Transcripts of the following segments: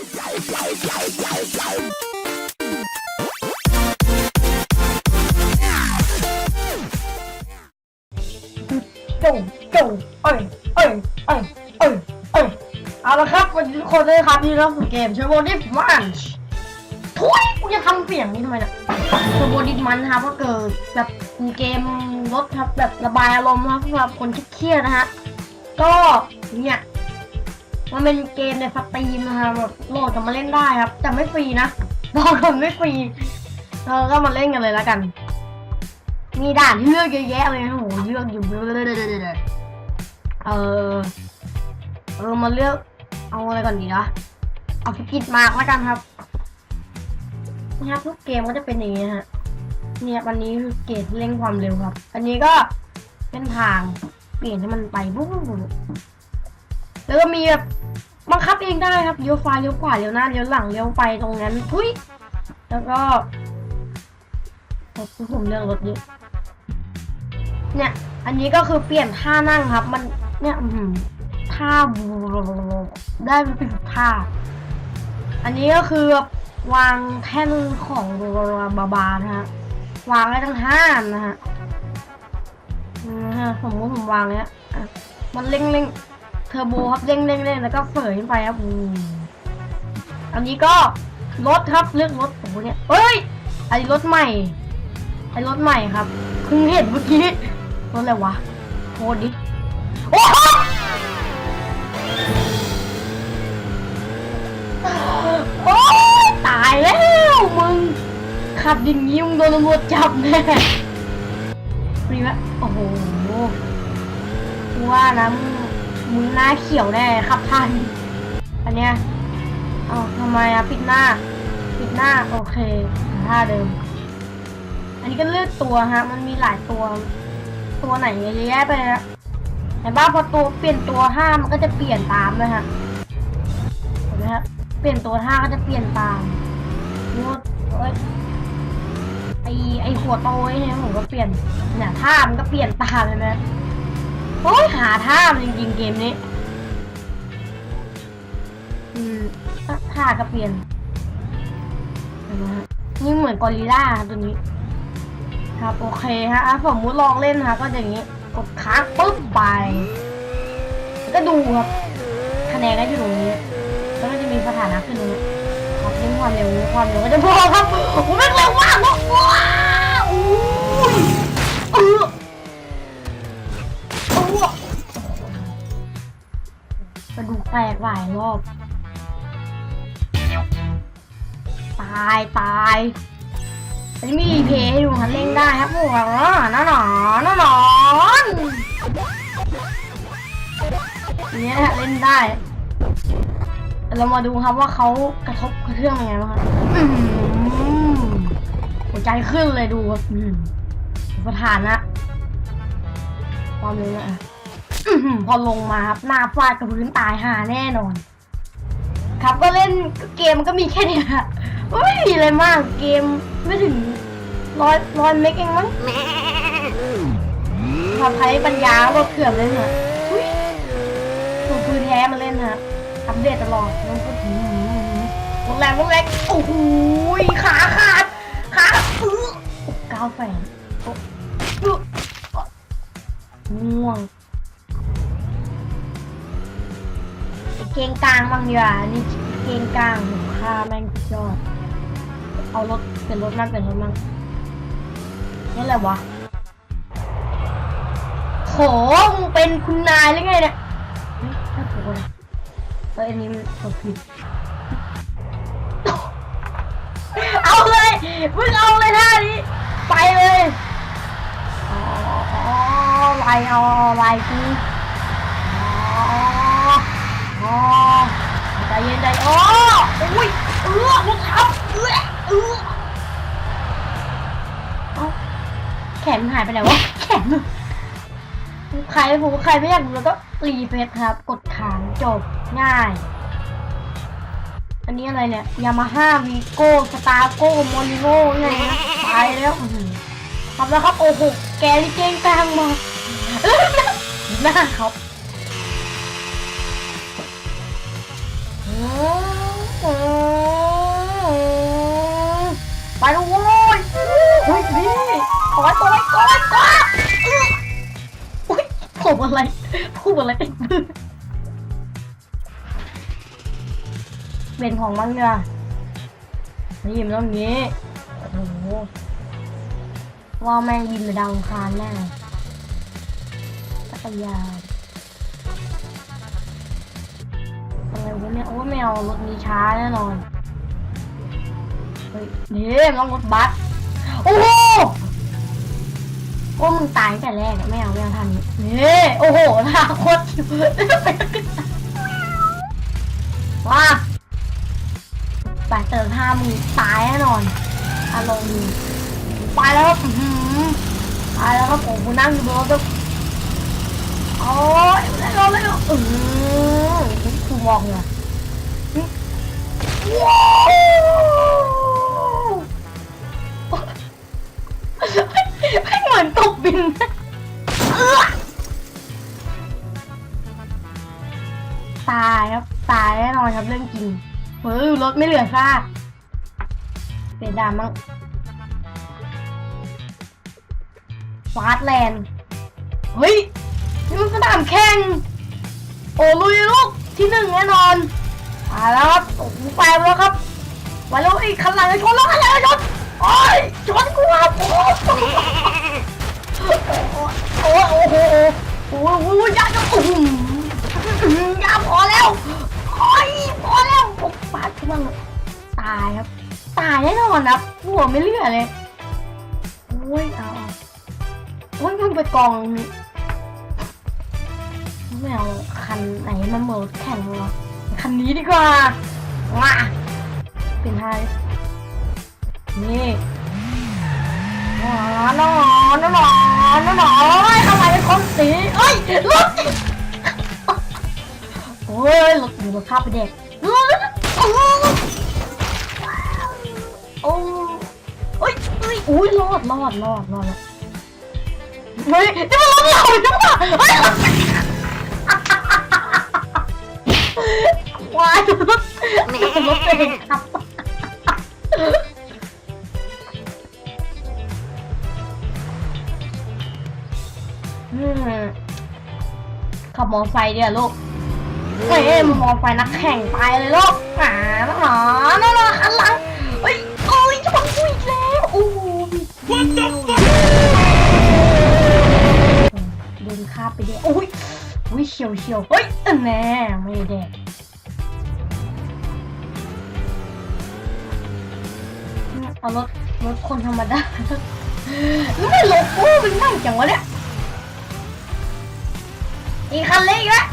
จงจงเอ้ยเอ้ยเอ้ยเอ้ยเอ้ยเอาละครับวันนี้ทุกคนเลยครับนี่เราสู่เกมเชอร์โบดิฟมันทุยกูจะทำเสียงนี้ทำไมเนี่ยเชอร์โบดิฟมันนะครับก็เกิดแบบเกมรถครับแบบระบายอารมณ์นะครับสำหรับคนเครียดนะฮะก็เนี่ย มันเป็นเกมในสตรีมนะครับโหลดกันมาเล่นได้ครับ แต่ไม่ฟรีนะบอกก่อนไม่ฟรีเราก็มาเล่นกันเลยแล้วกัน มีด่านที่เลือกเยอะแยะเลยนะโหเลือกอยู่เออเรามาเลือกเอาอะไรก่อนดีนะเอาสกิดมากแล้วกันครับนะครับทุกเกมก็จะเป็นอย่างนี้ฮะเนี่ยวันนี้คือเกรดเร่งความเร็วครับ อันนี้ก็เป็นทางเปลี่ยนให้มันไปปุ๊บปุ๊บปุ๊บ แล้วก็มีแบบบังคับเองได้ครับเลี้ยวซ้ายเลี้ยวขวาเลี้ยวหน้าเลี้ยวหลังเลี้ยวไปตรงนั้นทุยแล้วก็ผมเลือกรถนี้เนี่ย อันนี้ก็คือเปลี่ยนท่านั่งครับ มันเนี่ยอืท่าได้เป็นท่า อันนี้ก็คือวางแท่นของบาบานะฮะวางได้ทั้งห้านะฮะอืมฮะสมมติผมวางเนี้ยมันเร่งเร่ง เทอร์โบครับเร่งเร่งเร่งแล้วก็เฝยขึ้นไปครับอืมอันนี้ก็รถครับเลือกรถโอ้เนี่ยเฮ้ยไอ้รถใหม่ไอ้รถใหม่ครับเพิ่งเห็นเมื่อกี้รถอะไรวะโคตรดิโอ้โหโอ้ตายแล้วมึงขับอย่างนี้มึงโดนตำรวจจับแน่รีไหมโอ้โหว่านะมึง มึงหน้าเขียวแน่ขับทันอันเนี้ยเอ้าทำไมอะปิดหน้า ปิดหน้าโอเคท่าเดิม อันนี้ก็เลือกตัวฮะ มันมีหลายตัว ตัวไหนเยอะแยะไปเลยนะแต่บ้าพอตัวเปลี่ยนตัวห้ามันก็จะเปลี่ยนตามเลยฮะเห็นไหมฮะเปลี่ยนตัวห้าก็จะเปลี่ยนตามนี่ว่าเอ้ยไอไอหัวโตไอ้เนี่ยผมก็เปลี่ยนเนี่ยท่ามันก็เปลี่ยนตามเลยนะ โอ้ยหาท่ามันจริงๆเกมนี้ อืมท่าก็เปลี่ยนนี่เหมือนกอริลล่าตัวนี้ ครับโอเคฮะอะสมมุติลองเล่นนะก็อย่างนี้ กดค้างปุ๊บไปก็ดูครับคะแนนก็อยู่ตรงนี้ แล้วก็จะมีสถานะขึ้นตรงนี้ครับเร่งความเร็วความเร็วก็จะพอครับโอ้โหแม่งเร็วมากว้าวอุ้ยเออ ระดูกแตกหลายรอบ ตายตายอันนี้มีรีเพย์ให้ดูครับเล่นได้ครับโอ้โหน่าหนอนน่าหนอนอย่างเนี้ยเล่นได้ เรามาดูครับว่าเขากระทบกระเทือนยังไงบ้างครับหัวใจขึ้นเลยดูครับอื้อหือสถานะความเร็วนะ พอลงมาครับหน้าฟาดกับพื้นตายหาแน่นอน ครับก็เล่นเกมก็มีแค่นี้ยฮะไม่มีอะไรมากเกมไม่ถึงร้อยร้อยเมกเองมั้งพอใช้ปัญญาก็เกือบเลยเนี่ยอุ๊ยตัวคือแท้มาเล่นฮะอัปเดตตลอดมันก็หืมลงแรงลงแรงโอ้โหขาขาดขาอื้อก้าวแฝงโอ้อื้อง่วง งกลางบางอย่างนี่เกงกลางผมค่าแม่งยอด เอารถเป็นรถนั่งเป็นรถนั่งนี่อะไรวะโหมึงเป็นคุณนายหรือไงเนี่ยเฮ้ยถ้าถูกเลยเอ้ยอันนี้มันกดผิดเอาเลยมึงเอาเลยท่านี้ไปเลยอ๋อไล่เอาไล่กูอ๋ออ๋อ ใจเย็นใจโอ้อุ้ยเออรถทับเออเออแขนมันหายไปไหนวะแขนใครผมใครไม่อยากดูแล้วก็รีเฟซครับ กดค้างจบง่าย อันนี้อะไรเนี่ยยามาฮ่าวีโก้สตาร์โก้โมลิโน่ไงนะตายแล้วครับแล้วครับโอ้โหแกนี่เก่งกลางมาหน้าครับ ไปลูวโว้ยเฮ้ยนี่ขอตัวไว้ก่อนก่อนอุ้ยผมอะไรผมอะไรเป็นมือเป็นของมันเนี่ยยิ้มต้องงี้โอ้โหว่าแม่งยิ้มไปดังคานแน่ตะกรยา อะไรวะเนี่ยโอ้ยไม่เอารถนี้ช้าแน่นอนเฮ้ยนี่มันต้องรถบัสโอ้โหโอ้มึงตายแต่แรกไม่เอาไม่เอาทันนี้นี่โอ้โหท่าโคตรว้าไปเติมท่ามึงตายแน่นอนอารมณ์ไปแล้วครับไปแล้วครับผมกูนั่งอยู่บนรถโอ้ยเร็วเร็วอือ กูมองเลยว้าวไม่เหมือนตกบินตายครับ ตายแน่นอนครับเรื่องจริงเฮ้ยรถไม่เหลือซากเสียนดามั้งฟาสแลนด์ เฮ้ยนี่มันสนามแข่ง โอ้ลุยลูก ที่หนึ่งแน่นอนมาแล้วครับโอ้โหไปแล้วครับมาแล้วไอ้คันหลังชนแล้วคันหลังชนโอ้ยชนกูครับโอ้โหโอ้โหโอ้โหโอ้โหโอ้โหยาจะโอ้โหยาพอแล้วโอ้ยพอแล้วโอ้ปาดขึ้นมาเลยตายครับ ตายแน่นอนครับหัวไม่เหลือเลยโอ้ยเอาเอาโอ้ยมันไปกองนี่ ไม่เอาคันไหนมันเหมือนรถแข่งเลยวะคันนี้ดีกว่ามาเป็นไทยนี่หนอนหนอนหนอนหนอนทำไมเป็นคนสีเอ้ยรถโอ้ยรถอยู่รถข้าไปเด็กโอ้ยโอ้ยเอ้ยอุ้ยรอดรอดรอดรอดเฮ้ยนี่มันรถเราใช่ปะเฮ้ย ควายรถรถเองครับอืมขับมอไซค์เดียวลูกเฮ้ยมอไซค์นักแข่งไปเลยลูกอ่าน้องหนอน้องหนอคันหลังเฮ้ยโอ้ยชนกูอีกแล้วโอ้โหเดินข้ามไปเดียวโอ้ย อุ้ยเฉียวเฉียวเฮ้ยแน่ไม่แดกเอารถรถคนธรรมดาแล้วไม่รถกูเป็นนั่งจังวะเนี่ยอีกคันเล็กแล้ว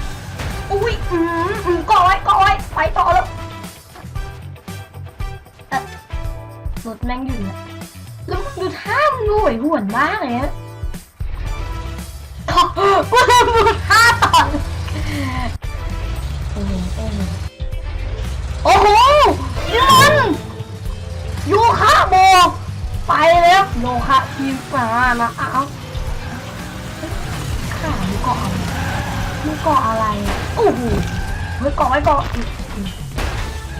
อุ้ยอืมอืมกาะไว้เกาะไว้ไปต่อแล้วรถแม่งอยู่เนี่ยแล้วมึงดูท่ามึงหน่วยห่วนมากเลยนะ กูเริ่มดูท่าตอเลยโอ้โหนี่มันโยคะโบไปแล้วโยคะทีมมานะอ้าวขามเกาะมึงเกาะอะไรโอ้โหเฮ้ยเกาะไว้เกาะ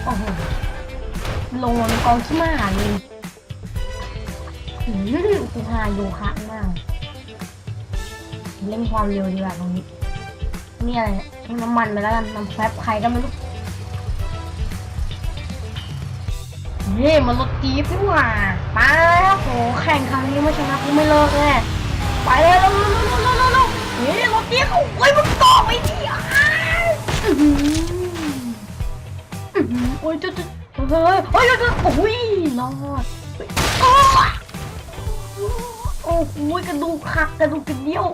โอ้โหลงกองขี้มาเลยอืมกูหาโยคะมาก เล่นความเร็วดีกว่าตรงนี้ นี่อะไรเนี่ยน้ำมันไปแล้วกันน้ำแฟบใครก็ไม่รู้นี่มันรถจี๊ปนี่หว่าไปแล้วโหแข่งครั้งนี้ไม่ชนะกูไม่เลิกแน่ไปเลยเร็วเร็วเร็วเร็วเร็วเร็วนี่รถจี๊ปโอ้ยมันต่อไปดิอ้าวโอ้ยจุดจุดเฮ้ยเฮ้ยจุดโอ้ยรอดโอ้ยโอ้โหกระดูกหักกระดูกกระเดี่ยว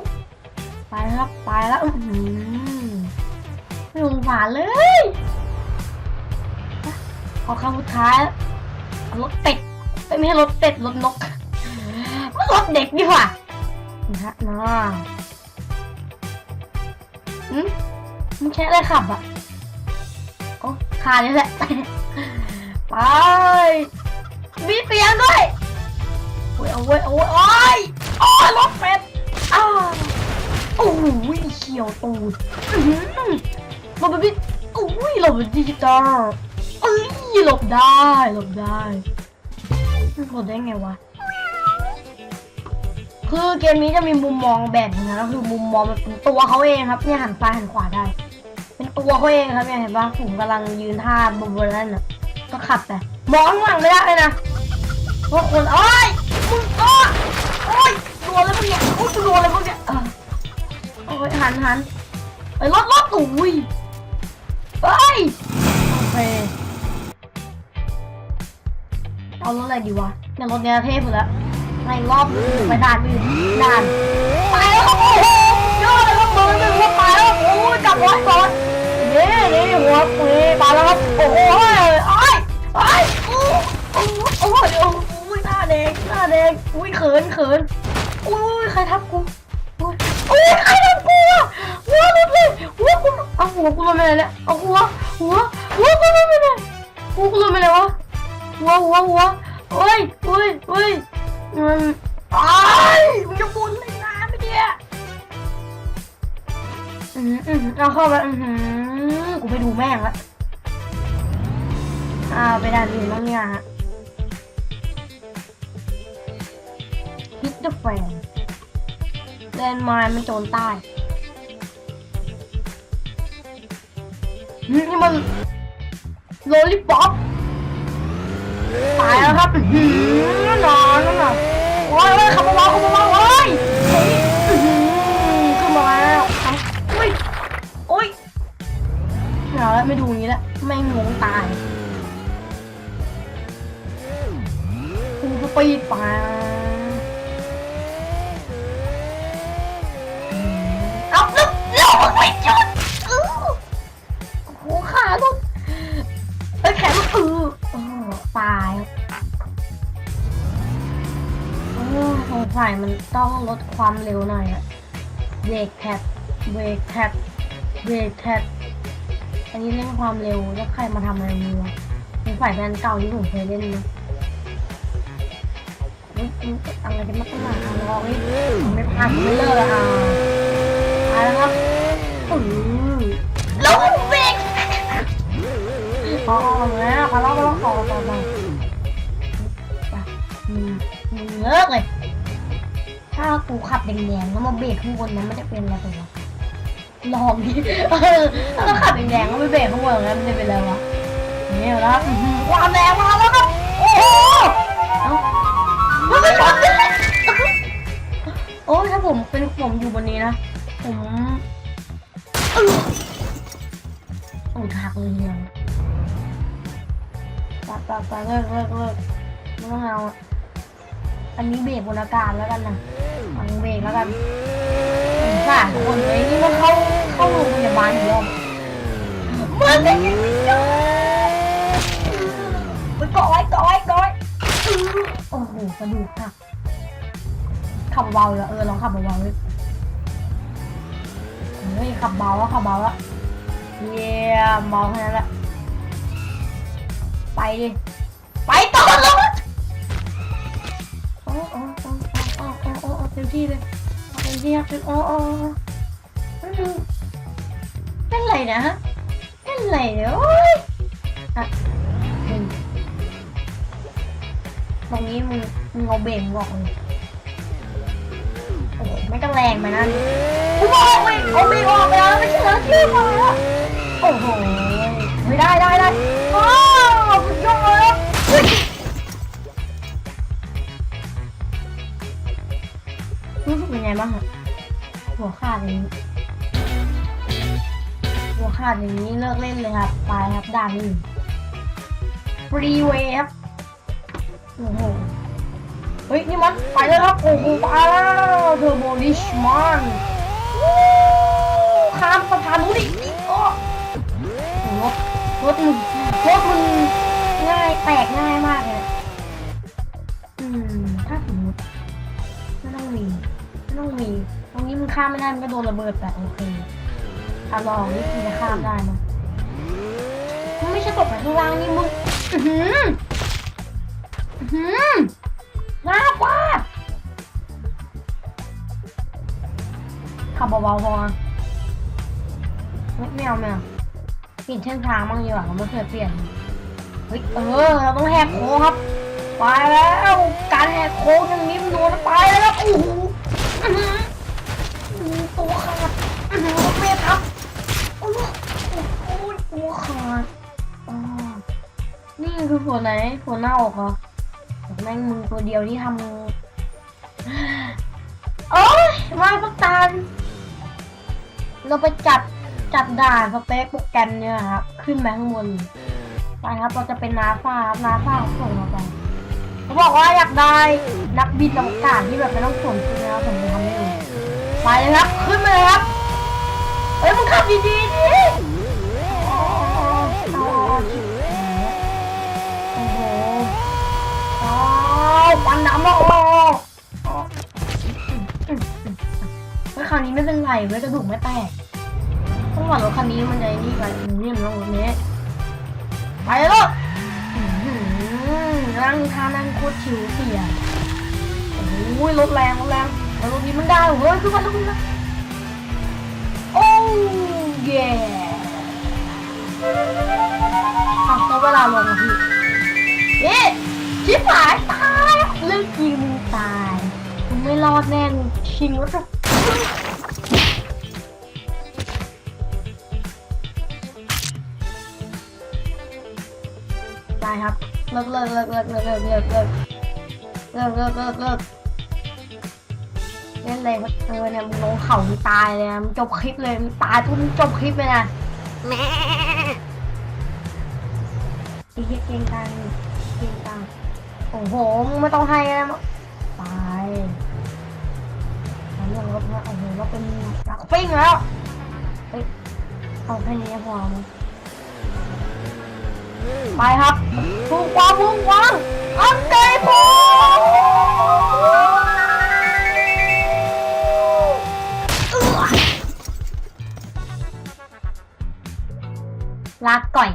ไปแล้วครับไปแล้วอื้อหือไม่สงสารเลยขอคำสุดท้ายรถเป็ดไม่ใช่รถเป็ดรถนกมันรถเด็กดีกว่านะฮะนะอืมมึงใช้อะไรขับอะโอ้คานี่แหละไปมีเสียงด้วยโอ้ยโอ้ยโอ้ยโอ้ยโอ้ยรถเป็ดอ้าว โอ้ยเฉียวตูดอื้อหือมันเป็นพี่โอ้ยเราเป็นดิจิตอลเอ้ยหลบได้หลบได้มันหลบได้ไงวะคือเกมนี้จะมีมุมมองแบบนึงนะคือมุมมองแบบเป็นตัวเขาเองครับเนี่ยหันซ้ายหันขวาได้ เป็นตัวเขาเองครับเนี่ยเห็นปะผมกำลังยืนท่าบนบนนั่นน่ะก็ขับแต่มองข้างหลังไม่ได้เลยนะเพราะคนโอ้ยมึงอ้อโอ้ยโดนแล้วมึงเนี่ยโอ้ยกูโดนแล้วมึงเนี่ย ออโอ้ยหันหันไอ้รถรถอุ้ยเฮ้ยโอเคเอารถอะไรดีวะเนี่ยรถเนี้ยเท่สุดแล้วในรอบไปด่านอื่นด่านไปแล้วโอ้โหเยอะเลยครับมือหนึ่งว่าไปแล้วโอ้ยจับร้อยก่อนนี่นี่หัวปุยไปแล้วครับโอ้โหโอ้ยโอ้ยโอ้ยโอ้โอ้โอ้โอ้ยหน้าแดงหน้าแดงอุ้ยเขินเขินอุ้ยใครทับกูอุ้ยอุ้ยใครทับกูอะหัวหลุดเลยหัวกู เอาหัวกูลงไปไหนเนี่ยเอาหัวหัวหัวกูลงไปไหนหัวกูลงไปไหนวะหัวหัวหัวโอ้ยโอ้ยโอ้ยมันไอ้ายมึงจะบุญเลยนะไม่เนี่ยอืมอืมเราเข้าไปอือหือกูไปดูแม่งละอ้าวไปด่านอื่นบ้างเนี่ยฮะฮิตเดอะแฟนแลนด์มายมันโจรใต้ นี่มันโลลิปป๊อปตายแล้วครับหืมนอนนั่นน่ะโอ้ยโอ้ยขับมาขับมาโอ้ยเฮ้ยอื้อหือขึ้นมาแล้วอาโอ้ยโอ้ยเอาแล้วไม่ดูงนี้แล้วไม่งงตายกูปีดไป มันต้องลดความเร็วหน่อยอะเบรกแท็บเบรกแท็บเบรกแท็บอันนี้เล่นความเร็วแล้วใครมาทำอะไรมือวะสงสัยเป็นอันเก่าที่ผมเคยเล่นนะอะไรกันมาตั้งนานลองนี่ไม่ผ่านไม่เลิกอะอะตายแล้วครับอือแล้วเบรกพอแล้วพอแล้วพอแล้วพอแล้วพอแล้วไปมึงมึงเลิกเลย ถ้ากูขับแดงๆแล้วมาเบรกข้างบนนั้นมันจะเป็นอะไรไปวะลองดิถ้าเราขับแดงๆแล้วไปเบรกข้างบนนั้นมันจะเป็นอะไรวะนี่แล้วความแรงมาแล้วครับโอ้โหเอ้ามันไม่ชนโอ้ยถ้าผมเป็นผมอยู่บนนี้นะผมออโอ้ทักเลยเนี่ยปะปะปะเลิกเลิกเลิกไม่ต้องเอาอะอันนี้เบรกบนอากาศแล้วกันนะ เบรกแล้วกันสงสารคนเลยนี่มันเข้าเข้าโรงพยาบาลอยู่แล้วมันเป็นยังไงเนี่ยไปก่อยก่อยก่อยอื้อโอ้โหกระดูกหักขับเบาแล้วเออลองขับเบาๆเลยเฮ้ยขับเบาแล้วขับเบาแล้วเยี่ยมเบาแค่นั้นแหละไปดิไปต่อแล้ว มที่เลยเอาเต็มที่ครับโอ้โอ้มันดูเป็นไรนะเป็นไรเนี่ยโอ้ยอะตรงนี้มึงมึงเอาเบรกมึงออกเลยโอ้โหไม่ต้องแรงไปนะกูบอกเลยเอาเบรกออกไปแล้วไม่ใช่แล้วที่มาโอ้โหไม่ได้ได้ได้โอ้ นี้หัวขาดอย่างนี้เลิกเล่นเลยครับ ไปครับด่านอื่นฟรีเวฟโอ้โหเฮ้ย นี่มัน ไปเลยครับโอ้โหไปแล้วเทอร์โบดิชมันข้ามสะพานนู้นดิโอ้รถรถมึงรถมึงง่ายแตกง่ายมากเลยอืม ถ้าสมมติไม่ต้องมีไม่ต้องมี ข้ามไม่ได้มันก็โดนระเบิดแต่โอเคถ้าลองนี่จะข้ามได้นะมันไม่ใช่ตกไปข้างล่างนี่มึงอือหืออือหือหน้าฟาดขับเบาๆพอไม่ไม่เอาไม่เอาเปลี่ยนเส้นทางบ้างดีกว่าเราไม่เคยเปลี่ยนเฮ้ยเออเราต้องแหกโค้งครับ ไปแล้ว การแหกโค้งอย่างนี้มันโดนไปแล้วโอ้โห วไหนผัวหน้าอกเหรอแม่งมึงตัวเดียวที่ทำโอ้ยมาพักตาลเราไปจัดจัดด่านสเปคโปรแกรมเนี่ยครับ ขึ้นมาข้างบนไปครับเราจะเป็นนาซาครับนาซาเขาส่งเราไปเขาบอกว่าอยากได้นักบินอวกาศที่แบบไม่ต้องสวมชุดนะครับผมจะทำให้ดูไปเลยครับ ขึ้นมาเลยครับเฮ้ยมึงขับดีๆันน้ำออกอ๋อเฮ้คราวนี้ไม่เป็นไรเว้ยกระดูกไม่แตกต้องหวังรถคันนี้มันจะนี่ไปนี่มันรถนี้ไปแล้วอื้อหือนั่งท่านั่งโคตรชิวเสียโอ้ยรถแรงรถแรงแต่รถนี้มันได้เว้ยขึ้นมาแล้วขึ้นมาโอ้เย่อะแล้วเวลาลงพี่เอ๊ะชิบหายตาย รื่องจริงมึงตายมึงไม่รอดแน่ชิงรถอะตายครับเลิกเลิกเลิกเลิกเลิกเลิกเลิกเลิกเลิกเลิกเลิกเลิกเล่นเลยเออเนี่ยมึงลงเข่ามึงตายเลยนะมึงจบคลิปเลยมึงตายทุกมึงจบคลิปเลยนะแม่ไอ้เหี้ยเก่งกลางเก่งกลาง โอ้โหมึงไม่ต้องให้แล้วมั้งตายอันนี้รถนะโอ้โหเราเป็นนักปิ้งแล้วเฮ้ยเอาแค่นี้พอมั้งไปครับพุ่งกว้างพุ่งกว้างอันเกยพุ่งลาก่อย